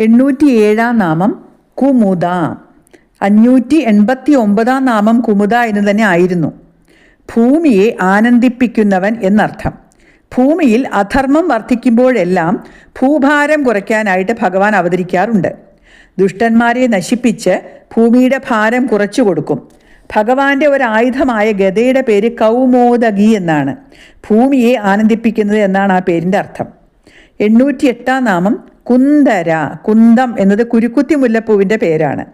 എണ്ണൂറ്റി ഏഴാം നാമം കുമുദ. അഞ്ഞൂറ്റി എൺപത്തി ഒമ്പതാം നാമം കുമുദ എന്ന് തന്നെ ആയിരുന്നു. ഭൂമിയെ ആനന്ദിപ്പിക്കുന്നവൻ എന്നർത്ഥം. ഭൂമിയിൽ അധർമ്മം വർദ്ധിക്കുമ്പോഴെല്ലാം ഭൂഭാരം കുറയ്ക്കാനായിട്ട് ഭഗവാൻ അവതരിക്കാറുണ്ട്. ദുഷ്ടന്മാരെ നശിപ്പിച്ച് ഭൂമിയുടെ ഭാരം കുറച്ചു കൊടുക്കും. ഭഗവാന്റെ ഒരു ആയുധമായ ഗതയുടെ പേര് കൗമോദഗി എന്നാണ്. ഭൂമിയെ ആനന്ദിപ്പിക്കുന്നത് എന്നാണ് ആ പേരിന്റെ അർത്ഥം. എണ്ണൂറ്റി എട്ടാം നാമം കുന്ദര കുന്തം എന്നത് കുരുക്കുത്തി മുല്ലപ്പൂവിന്റെ പേരാണ്.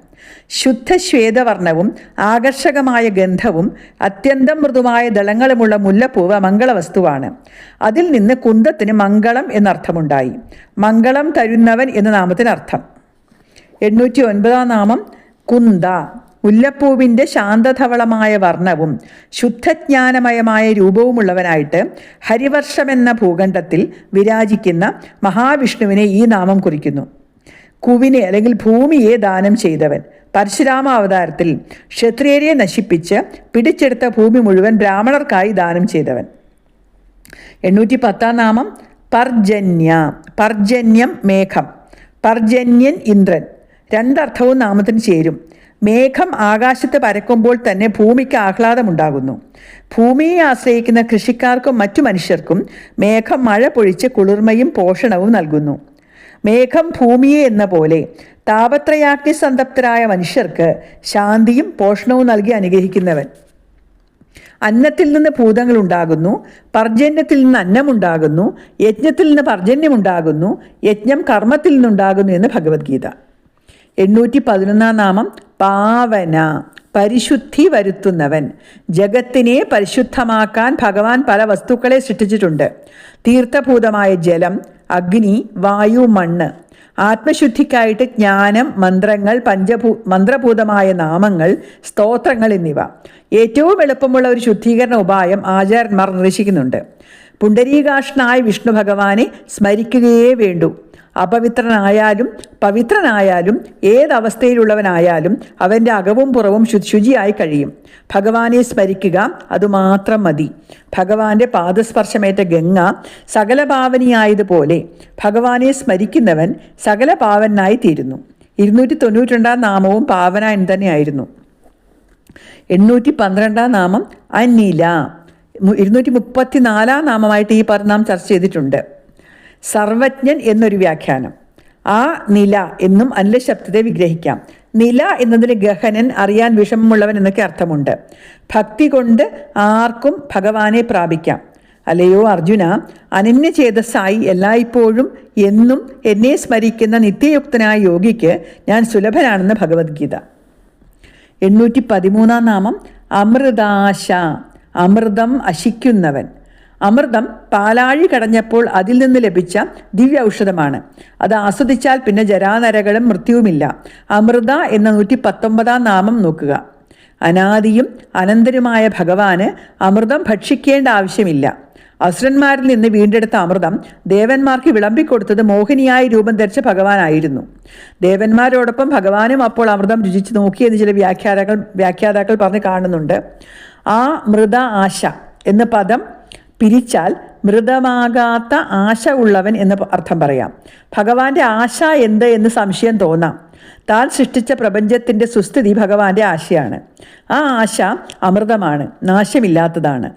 ശുദ്ധ ശ്വേതവർണവും ആകർഷകമായ ഗന്ധവും അത്യന്തം മൃദുവായ ദളങ്ങളുമുള്ള മുല്ലപ്പൂവ് മംഗളവസ്തുവാണ്. അതിൽ നിന്ന് കുന്തത്തിന് മംഗളം എന്നർത്ഥമുണ്ടായി. മംഗളം തരുന്നവൻ എന്ന നാമത്തിനർത്ഥം. എണ്ണൂറ്റി ഒൻപതാം നാമം കുന്ത മുല്ലപ്പൂവിന്റെ ശാന്തധവളമായ വർണവും ശുദ്ധജ്ഞാനമയമായ രൂപവുമുള്ളവനായിട്ട് ഹരിവർഷം എന്ന ഭൂഖണ്ഡത്തിൽ വിരാജിക്കുന്ന മഹാവിഷ്ണുവിനെ ഈ നാമം കുറിക്കുന്നു. കുവിനെ അല്ലെങ്കിൽ ഭൂമിയെ ദാനം ചെയ്തവൻ പരശുരാമ അവതാരത്തിൽ ക്ഷത്രിയരെ നശിപ്പിച്ച് പിടിച്ചെടുത്ത ഭൂമി മുഴുവൻ ബ്രാഹ്മണർക്കായി ദാനം ചെയ്തവൻ. എണ്ണൂറ്റി പത്താം നാമം പർജന്യ പർജന്യം മേഘം പർജന്യൻ ഇന്ദ്രൻ. രണ്ടർത്ഥവും നാമത്തിന് ചേരും. മേഘം ആകാശത്ത് പരക്കുമ്പോൾ തന്നെ ഭൂമിക്ക് ആഹ്ലാദമുണ്ടാകുന്നു. ഭൂമിയെ ആശ്രയിക്കുന്ന കൃഷിക്കാർക്കും മറ്റു മനുഷ്യർക്കും മേഘം മഴ പൊഴിച്ച് കുളിർമയും പോഷണവും നൽകുന്നു. മേഘം ഭൂമിയെ എന്ന പോലെ താപത്രയാഗ്നി സന്തപ്തരായ മനുഷ്യർക്ക് ശാന്തിയും പോഷണവും നൽകി അനുഗ്രഹിക്കുന്നവൻ. അന്നത്തിൽ നിന്ന് ഭൂതങ്ങൾ ഉണ്ടാകുന്നു പർജന്യത്തിൽ നിന്ന് അന്നമുണ്ടാകുന്നു യജ്ഞത്തിൽ നിന്ന് പർജന്യമുണ്ടാകുന്നു യജ്ഞം കർമ്മത്തിൽ നിന്നുണ്ടാകുന്നു എന്ന് ഭഗവത്ഗീത. എണ്ണൂറ്റി പതിനൊന്നാം നാമം പാവന പരിശുദ്ധി വരുത്തുന്നവൻ. ജഗത്തിനെ പരിശുദ്ധമാക്കാൻ ഭഗവാൻ പല വസ്തുക്കളെ സൃഷ്ടിച്ചിട്ടുണ്ട്. തീർത്ഥഭൂതമായ ജലം അഗ്നി വായു മണ്ണ്. ആത്മശുദ്ധിക്കായിട്ട് ജ്ഞാനം മന്ത്രങ്ങൾ പഞ്ചഭൂ മന്ത്രഭൂതമായ നാമങ്ങൾ സ്തോത്രങ്ങൾ എന്നിവ. ഏറ്റവും എളുപ്പമുള്ള ഒരു ശുദ്ധീകരണ ഉപായം ആചാര്യന്മാർ നിർദ്ദേശിക്കുന്നുണ്ട്. പുണ്ടരീകാഷ്ണനായ വിഷ്ണു ഭഗവാനെ സ്മരിക്കുകയേ വേണ്ടൂ. അപവിത്രനായാലും പവിത്രനായാലും ഏതവസ്ഥയിലുള്ളവനായാലും അവന്റെ അകവും പുറവും ശുചിയായി കഴിയും. ഭഗവാനെ സ്മരിക്കുക അതുമാത്രം മതി. ഭഗവാന്റെ പാദസ്പർശമേറ്റ ഗംഗ സകല പാവനിയായതുപോലെ ഭഗവാനെ സ്മരിക്കുന്നവൻ സകല പാവനായി തീരുന്നു. ഇരുന്നൂറ്റി തൊണ്ണൂറ്റിരണ്ടാം നാമവും പാവന എന്ന് തന്നെയായിരുന്നു. എണ്ണൂറ്റി പന്ത്രണ്ടാം നാമം അനില ഇരുന്നൂറ്റി മുപ്പത്തി നാലാം നാമമായിട്ട് ഈ പറഞ്ഞ നാം ചർച്ച ചെയ്തിട്ടുണ്ട്. സർവജ്ഞൻ എന്നൊരു വ്യാഖ്യാനം. ആ നില എന്നും അനില ശബ്ദത്തെ വിഗ്രഹിക്കാം. നില എന്നതിന് ഗഹനൻ അറിയാൻ വിഷമമുള്ളവൻ എന്നൊക്കെ അർത്ഥമുണ്ട്. ഭക്തി കൊണ്ട് ആർക്കും ഭഗവാനെ പ്രാപിക്കാം. അല്ലയോ അർജുന അനന്യ ചേതസ്സായി എല്ലായ്പ്പോഴും എന്നും എന്നെ സ്മരിക്കുന്ന നിത്യയുക്തനായ യോഗിക്ക് ഞാൻ സുലഭനാണെന്ന് ഭഗവത്ഗീത. എണ്ണൂറ്റി പതിമൂന്നാം നാമം അമൃതാശ അമൃതം അശിക്കുന്നവൻ. അമൃതം പാലാഴി കടഞ്ഞപ്പോൾ അതിൽ നിന്ന് ലഭിച്ച ദിവ്യ ഔഷധമാണ് അത് ആസ്വദിച്ചാൽ പിന്നെ ജരാനരകളും മൃത്യുവുമില്ല. അമൃത എന്ന നൂറ്റി പത്തൊമ്പതാം നാമം നോക്കുക. അനാദിയും അനന്തരുമായ ഭഗവാന് അമൃതം ഭക്ഷിക്കേണ്ട ആവശ്യമില്ല. അസുരന്മാരിൽ നിന്ന് വീണ്ടെടുത്ത അമൃതം ദേവന്മാർക്ക് വിളമ്പിക്കൊടുത്തത് മോഹിനിയായി രൂപം ധരിച്ച ഭഗവാനായിരുന്നു. ദേവന്മാരോടൊപ്പം ഭഗവാനും അപ്പോൾ അമൃതം രുചിച്ച് നോക്കിയെന്ന് ചില വ്യാഖ്യാതാക്കൾ വ്യാഖ്യാതാക്കൾ പറഞ്ഞ് കാണുന്നുണ്ട്. ആ മൃത ആശ എന്ന പദം പിരിച്ചാൽ മൃതമാകാത്ത ആശ ഉള്ളവൻ എന്ന് അർത്ഥം പറയാം. ഭഗവാന്റെ ആശ എന്ത് എന്ന് സംശയം തോന്നാം. താൻ സൃഷ്ടിച്ച പ്രപഞ്ചത്തിന്റെ സുസ്ഥിതി ഭഗവാന്റെ ആശയാണ്. ആ ആശ അമൃതമാണ് നാശമില്ലാത്തതാണ്.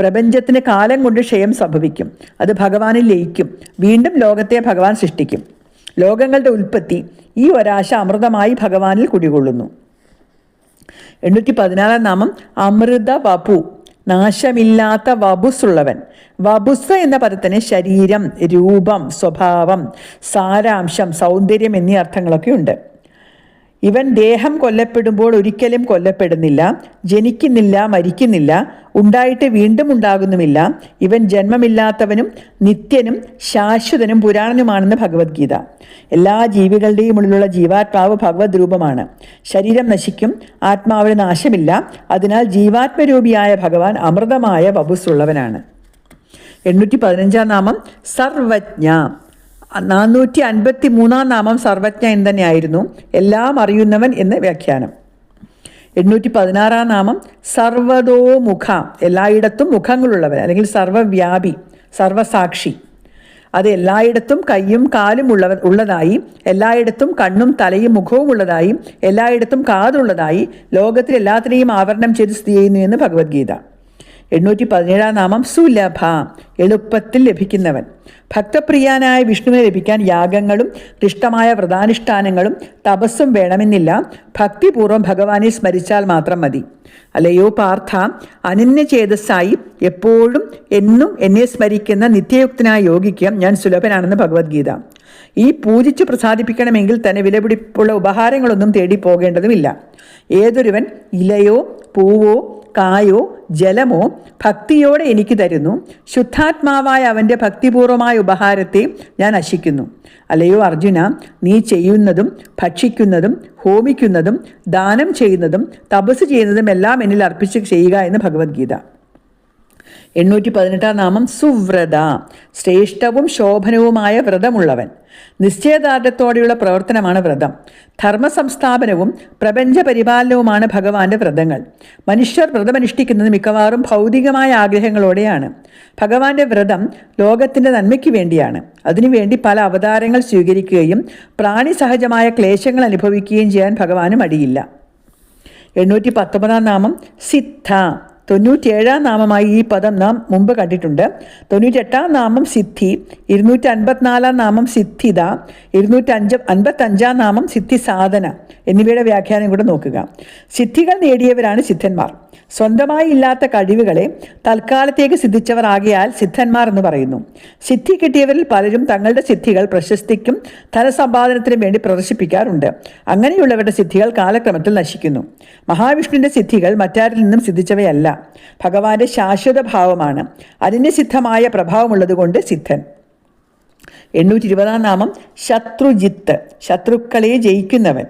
പ്രപഞ്ചത്തിന് കാലം കൊണ്ട് ക്ഷയം സംഭവിക്കും. അത് ഭഗവാനിൽ ലയിക്കും. വീണ്ടും ലോകത്തെ ഭഗവാൻ സൃഷ്ടിക്കും. ലോകങ്ങളുടെ ഉൽപ്പത്തി ഈ ഒരാശ അമൃതമായി ഭഗവാനിൽ കുടികൊള്ളുന്നു. എണ്ണൂറ്റി പതിനാറാം നാമം അമൃത വപു നാശമില്ലാത്ത വബുസുള്ളവൻ. വബുസ് എന്ന പദത്തിന് ശരീരം രൂപം സ്വഭാവം സാരാംശം സൗന്ദര്യം എന്നീ അർത്ഥങ്ങളൊക്കെ ഉണ്ട്. ഇവൻ ദേഹം കൊല്ലപ്പെടുമ്പോൾ ഒരിക്കലും കൊല്ലപ്പെടുന്നില്ല ജനിക്കുന്നില്ല മരിക്കുന്നില്ല ഉണ്ടായിട്ട് വീണ്ടും ഉണ്ടാകുന്നുമില്ല. ഇവൻ ജന്മമില്ലാത്തവനും നിത്യനും ശാശ്വതനും പുരാണനുമാണെന്ന് ഭഗവത്ഗീത. എല്ലാ ജീവികളുടെയും ഉള്ളിലുള്ള ജീവാത്മാവ് ഭഗവത് രൂപമാണ് ശരീരം നശിക്കും ആത്മാവിന് നാശമില്ല. അതിനാൽ ജീവാത്മരൂപിയായ ഭഗവാൻ അമൃതമായ വപുസുള്ളവനാണ് എണ്ണൂറ്റി പതിനഞ്ചാം നാമം സർവജ്ഞ. നാനൂറ്റി അൻപത്തി മൂന്നാം നാമം സർവജ്ഞ എന്ന് തന്നെയായിരുന്നു എല്ലാം അറിയുന്നവൻ എന്ന് വ്യാഖ്യാനം. എണ്ണൂറ്റി പതിനാറാം നാമം സർവതോമുഖ എല്ലായിടത്തും മുഖങ്ങളുള്ളവൻ അല്ലെങ്കിൽ സർവവ്യാപി സർവസാക്ഷി. അത് എല്ലായിടത്തും കയ്യും കാലും ഉള്ളവ ഉള്ളതായി എല്ലായിടത്തും കണ്ണും തലയും മുഖവും ഉള്ളതായി എല്ലായിടത്തും കാതുള്ളതായി ലോകത്തിൽ എല്ലാത്തിനെയും ആവരണം ചെയ്ത് സ്ഥിതി ചെയ്യുന്നു എന്ന് ഭഗവത്ഗീത. എണ്ണൂറ്റി പതിനേഴാം നാമം സുലഭ എളുപ്പത്തിൽ ലഭിക്കുന്നവൻ. ഭക്തപ്രിയനായ വിഷ്ണുവിനെ ലഭിക്കാൻ യാഗങ്ങളും ക്ലിഷ്ടമായ വ്രതാനുഷ്ഠാനങ്ങളും തപസ്സും വേണമെന്നില്ല. ഭക്തിപൂർവം ഭഗവാനെ സ്മരിച്ചാൽ മാത്രം മതി. അല്ലയോ പാർത്ഥ അനന്യചേതസ്സായി എപ്പോഴും എന്നും എന്നെ സ്മരിക്കുന്ന നിത്യയുക്തനായ യോഗിക്ക് ഞാൻ സുലഭനാണെന്ന് ഭഗവത്ഗീത. ഈ പൂജിച്ച് പ്രസാദിപ്പിക്കണമെങ്കിൽ തന്നെ വിലപിടിപ്പുള്ള ഉപഹാരങ്ങളൊന്നും തേടി പോകേണ്ടതുമില്ല. ഏതൊരുവൻ ഇലയോ പൂവോ കായോ ജലമോ ഭക്തിയോടെ എനിക്ക് തരുന്നു. ശുദ്ധാത്മാവായ അവന്റെ ഭക്തിപൂർവമായ ഉപഹാരത്തെ ഞാൻ നശിക്കുന്നു. അല്ലയോ അർജുന നീ ചെയ്യുന്നതും ഭക്ഷിക്കുന്നതും ഹോമിക്കുന്നതും ദാനം ചെയ്യുന്നതും തപസ് ചെയ്യുന്നതും എല്ലാം എന്നിൽ അർപ്പിച്ച് ചെയ്യുക എന്ന് ഭഗവത്ഗീത. എണ്ണൂറ്റി പതിനെട്ടാം നാമം സുവ്രത. ശ്രേഷ്ഠവും ശോഭനവുമായ വ്രതമുള്ളവൻ. നിശ്ചയദാർഢ്യത്തോടെയുള്ള പ്രവർത്തനമാണ് വ്രതം. ധർമ്മസംസ്ഥാപനവും പ്രപഞ്ച പരിപാലനവുമാണ് ഭഗവാന്റെ വ്രതങ്ങൾ. മനുഷ്യർ വ്രതമനുഷ്ഠിക്കുന്നത് മിക്കവാറും ഭൗതികമായ ആഗ്രഹങ്ങളോടെയാണ്. ഭഗവാന്റെ വ്രതം ലോകത്തിന്റെ നന്മയ്ക്ക് വേണ്ടിയാണ്. അതിനുവേണ്ടി പല അവതാരങ്ങൾ സ്വീകരിക്കുകയും പ്രാണി സഹജമായ ക്ലേശങ്ങൾ അനുഭവിക്കുകയും ചെയ്യാൻ ഭഗവാന് മടിയില്ല. എണ്ണൂറ്റി പത്തൊമ്പതാം നാമം സിദ്ധ. തൊണ്ണൂറ്റിയേഴാം നാമമായി ഈ പദം നാം മുമ്പ് കണ്ടിട്ടുണ്ട്. തൊണ്ണൂറ്റെട്ടാം നാമം സിദ്ധി ഇരുന്നൂറ്റി അൻപത്തിനാലാം നാമം സിദ്ധിത ഇരുന്നൂറ്റി അഞ്ച് അൻപത്തഞ്ചാം നാമം സിദ്ധി സാധന എന്നിവയുടെ വ്യാഖ്യാനം കൂടെ നോക്കുക. സിദ്ധികൾ നേടിയവരാണ് സിദ്ധന്മാർ. സ്വന്തമായി ഇല്ലാത്ത കഴിവുകളെ തൽക്കാലത്തേക്ക് സിദ്ധിച്ചവർ ആകിയാൽ സിദ്ധന്മാർ എന്ന് പറയുന്നു. സിദ്ധി കിട്ടിയവരിൽ പലരും തങ്ങളുടെ സിദ്ധികൾ പ്രശസ്തിക്കും ധനസമ്പാദനത്തിനും വേണ്ടി പ്രദർശിപ്പിക്കാറുണ്ട്. അങ്ങനെയുള്ളവരുടെ സിദ്ധികൾ കാലക്രമത്തിൽ നശിക്കുന്നു. മഹാവിഷ്ണുവിന്റെ സിദ്ധികൾ മറ്റാരിൽ നിന്നും സിദ്ധിച്ചവയല്ല. ഭഗവാന്റെ ശാശ്വത ഭാവമാണ് അതിന് സിദ്ധമായ പ്രഭാവമുള്ളതുകൊണ്ട് സിദ്ധൻ. എണ്ണൂറ്റി ഇരുപതാം നാമം ശത്രുജിത്ത്. ശത്രുക്കളെ ജയിക്കുന്നവൻ.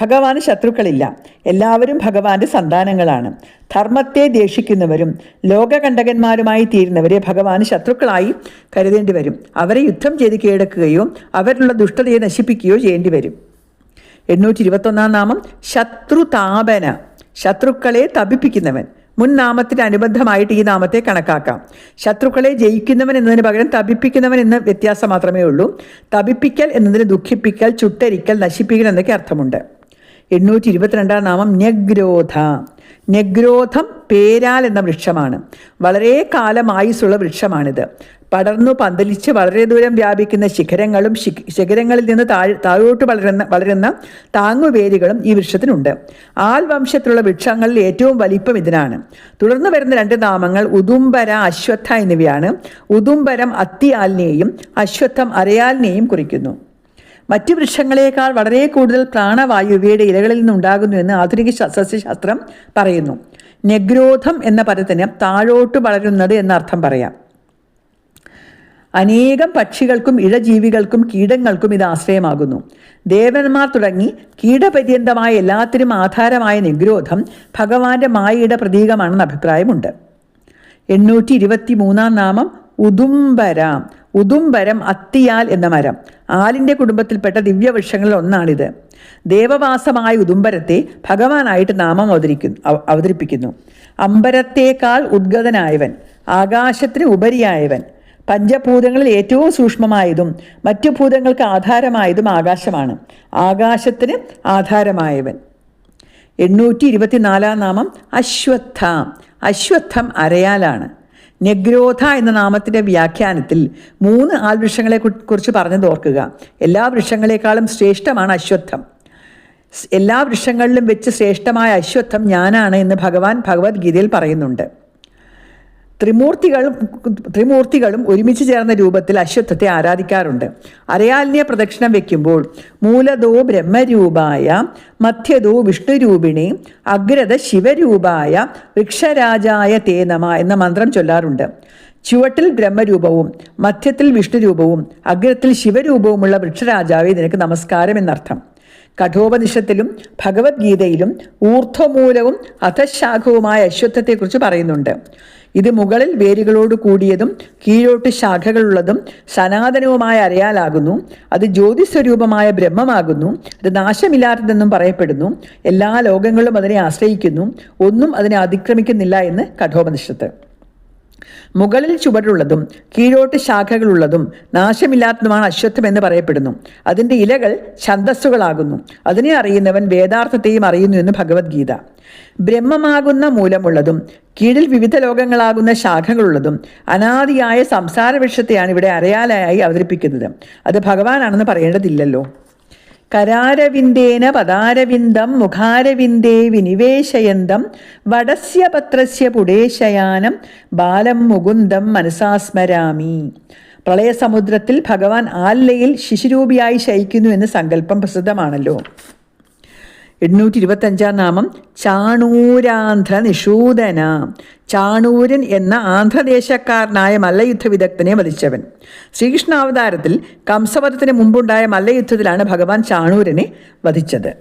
ഭഗവാന് ശത്രുക്കളില്ല. എല്ലാവരും ഭഗവാന്റെ സന്താനങ്ങളാണ്. ധർമ്മത്തെ ദേഷിക്കുന്നവരും ലോകകണ്ഠകന്മാരുമായി തീരുന്നവരെ ഭഗവാന് ശത്രുക്കളായി കരുതേണ്ടി വരും. അവരെ യുദ്ധം ചെയ്ത് കീഴടക്കുകയോ അവരിലുള്ള ദുഷ്ടതയെ നശിപ്പിക്കുകയോ ചെയ്യേണ്ടി വരും. എണ്ണൂറ്റി ഇരുപത്തൊന്നാം നാമം ശത്രുതാപന. ശത്രുക്കളെ തപിപ്പിക്കുന്നവൻ. മുൻ നാമത്തിന് അനുബന്ധമായിട്ട് ഈ നാമത്തെ കണക്കാക്കാം. ശത്രുക്കളെ ജയിക്കുന്നവൻ എന്നതിന് പകരം തപിപ്പിക്കുന്നവൻ എന്ന വ്യത്യാസം മാത്രമേ ഉള്ളൂ. തപിപ്പിക്കൽ എന്നതിന് ദുഃഖിപ്പിക്കൽ ചുട്ടരിക്കൽ നശിപ്പിക്കൽ എന്നൊക്കെ അർത്ഥമുണ്ട്. എണ്ണൂറ്റി ഇരുപത്തിരണ്ടാം നാമം ന്യഗ്രോധ. ന്യഗ്രോധം പേരാൽ എന്ന വൃക്ഷമാണ്. വളരെ കാലം ആയുസുള്ള വൃക്ഷമാണിത്. പടർന്നു പന്തലിച്ച് വളരെ ദൂരം വ്യാപിക്കുന്ന ശിഖരങ്ങളും ശിഖരങ്ങളിൽ നിന്ന് താഴ് താഴോട്ട് വളരുന്ന വളരുന്ന താങ്ങുവേരുകളും ഈ വൃക്ഷത്തിനുണ്ട്. ആൽ വംശത്തിലുള്ള വൃക്ഷങ്ങളിൽ ഏറ്റവും വലിപ്പം ഇതിനാണ്. തുടർന്ന് വരുന്ന രണ്ട് നാമങ്ങൾ ഉദുംബര അശ്വത്ഥ എന്നിവയാണ്. ഉദുംബരം അത്തിയാലിനെയും അശ്വത്ഥം അരയാലിനെയും കുറിക്കുന്നു. മറ്റു വൃക്ഷങ്ങളെക്കാൾ വളരെ കൂടുതൽ പ്രാണവായു ഇവയുടെ ഇലകളിൽ നിന്നുണ്ടാകുന്നു എന്ന് ആധുനിക സസ്യശാസ്ത്രം പറയുന്നു. നെഗ്രോധം എന്ന പദത്തിന് താഴോട്ട് വളരുന്നത് എന്നർത്ഥം പറയാം. അനേകം പക്ഷികൾക്കും ഇഴജീവികൾക്കും കീടങ്ങൾക്കും ഇത് ആശ്രയമാകുന്നു. ദേവന്മാർ തുടങ്ങി കീടപര്യന്തമായ എല്ലാത്തിനും ആധാരമായ നിഗ്രോധം ഭഗവാന്റെ മായയുടെ പ്രതീകമാണെന്ന് അഭിപ്രായമുണ്ട്. എണ്ണൂറ്റി ഇരുപത്തി മൂന്നാം നാമം ഉദുംബര. ഉദുംബരം അത്തിയാൽ എന്ന മരം. ആലിന്റെ കുടുംബത്തിൽപ്പെട്ട ദിവ്യവൃക്ഷങ്ങളിൽ ഒന്നാണിത്. ദേവവാസമായ ഉദുംബരത്തെ ഭഗവാനായിട്ട് നാമം അവതരിക്കുന്നു അവ- അവതരിപ്പിക്കുന്നു. അമ്പരത്തേക്കാൾ ഉദ്ഗതനായവൻ ആകാശത്തിന് ഉപരിയായവൻ പഞ്ചഭൂതങ്ങളിൽ ഏറ്റവും സൂക്ഷ്മമായതും മറ്റു ഭൂതങ്ങൾക്ക് ആധാരമായതും ആകാശമാണ്. ആകാശത്തിന് ആധാരമായവൻ. എണ്ണൂറ്റി ഇരുപത്തിനാലാം നാമം അശ്വത്ഥ. അശ്വത്ഥം അരയാലാണ്. നെഗ്രോധ എന്ന നാമത്തിന്റെ വ്യാഖ്യാനത്തിൽ മൂന്ന് ആൽവൃക്ഷങ്ങളെ കുറിച്ച് പറഞ്ഞത് ഓർക്കുക. എല്ലാ വൃക്ഷങ്ങളെക്കാളും ശ്രേഷ്ഠമാണ് അശ്വത്ഥം. എല്ലാ വൃക്ഷങ്ങളിലും വെച്ച് ശ്രേഷ്ഠമായ അശ്വത്ഥം ഞാനാണ് എന്ന് ഭഗവാൻ ഭഗവത്ഗീതയിൽ പറയുന്നുണ്ട്. ത്രിമൂർത്തികളും ത്രിമൂർത്തികളും ഒരുമിച്ച് ചേർന്ന രൂപത്തിൽ അശ്വത്ഥത്തെ ആരാധിക്കാറുണ്ട്. അരയാലിനെ പ്രദക്ഷിണം വെക്കുമ്പോൾ മൂലതോ ബ്രഹ്മരൂപായ മധ്യതോ വിഷ്ണുരൂപിണി അഗ്രത ശിവരൂപായ വൃക്ഷരാജായ തേനമ എന്ന മന്ത്രം ചൊല്ലാറുണ്ട്. ചുവട്ടിൽ ബ്രഹ്മരൂപവും മധ്യത്തിൽ വിഷ്ണുരൂപവും അഗ്രത്തിൽ ശിവരൂപവുമുള്ള വൃക്ഷരാജാവെ നിനക്ക് നമസ്കാരം എന്നർത്ഥം. കഠോപനിഷത്തിലും ഭഗവത്ഗീതയിലും ഊർധ്വമൂലവും അധശാഖവുമായ അശ്വത്ഥത്തെക്കുറിച്ച് പറയുന്നുണ്ട്. ഇത് മുകളിൽ വേരുകളോട് കൂടിയതും കീഴോട്ട് ശാഖകളുള്ളതും സനാതനവുമായ അരയാലാകുന്നു. അത് ജ്യോതിസ്വരൂപമായ ബ്രഹ്മമാകുന്നു. അത് നാശമില്ലാത്തതെന്നും പറയപ്പെടുന്നു. എല്ലാ ലോകങ്ങളും അതിനെ ആശ്രയിക്കുന്നു. ഒന്നും അതിനെ അതിക്രമിക്കുന്നില്ല എന്ന് കഠോപനിഷത്ത്. മുകളിൽ ചുവടുള്ളതും കീഴോട്ട് ശാഖകളുള്ളതും നാശമില്ലാത്തതുമാണ് അശ്വത്വം എന്ന് പറയപ്പെടുന്നു. അതിന്റെ ഇലകൾ ഛന്ദസ്സുകളാകുന്നു. അതിനെ അറിയുന്നവൻ വേദാർത്ഥത്തെയും അറിയുന്നു എന്ന് ഭഗവത്ഗീത. ബ്രഹ്മമാകുന്ന മൂലമുള്ളതും കീഴിൽ വിവിധ ലോകങ്ങളാകുന്ന ശാഖകളുള്ളതും അനാദിയായ സംസാര വൃക്ഷത്തെയാണ് ഇവിടെ അരയാലായി അവതരിപ്പിക്കുന്നത്. അത് ഭഗവാനാണെന്ന് പറയേണ്ടതില്ലല്ലോ. കരാരവിന്ദേന പദാരവിന്ദം മുഖാരവിന്ദേ വിനിവേശയന്തം വടസ്യ പത്രസ്യ പുടേശയാനം ബാലം മുകുന്ദം മനസാസ്മരാമി പ്രളയസമുദ്രത്തിൽ ഭഗവാൻ ആല്ലയിൽ ശിശുരൂപിയായി ശയിക്കുന്നു എന്ന് സങ്കല്പം പ്രസിദ്ധമാണല്ലോ. എണ്ണൂറ്റി ഇരുപത്തഞ്ചാം നാമം ചാണൂരാന്ധ്ര നിഷൂദന. ചാണൂരൻ എന്ന ആന്ധ്രദേശക്കാരനായ മല്ലയുദ്ധ വിദഗ്ധനെ വധിച്ചവൻ. ശ്രീകൃഷ്ണാവതാരത്തിൽ കംസവധത്തിന് മുമ്പുണ്ടായ മല്ലയുദ്ധത്തിലാണ് ഭഗവാൻ ചാണൂരനെ വധിച്ചത്.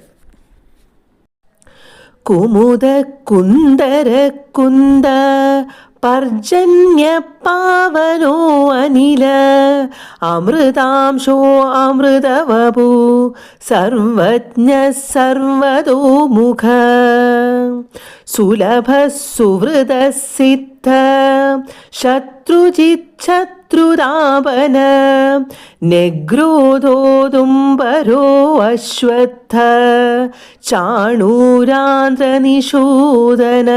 കുമുദ കുന്ദര കുന്ദ പർജന്യ പാവനോ അനില. അമൃതാംശോ അമൃതവപു. സർവജ്ഞ സർവതോമുഖ സുലഭ സുഹൃത സിദ്ധ. ശത്രുജിച്ഛത്രുതാപന നെഗ്രോധോദുംബരോ അശ്വത്ഥ. ചാണൂരാന്ധ്രനിഷൂദന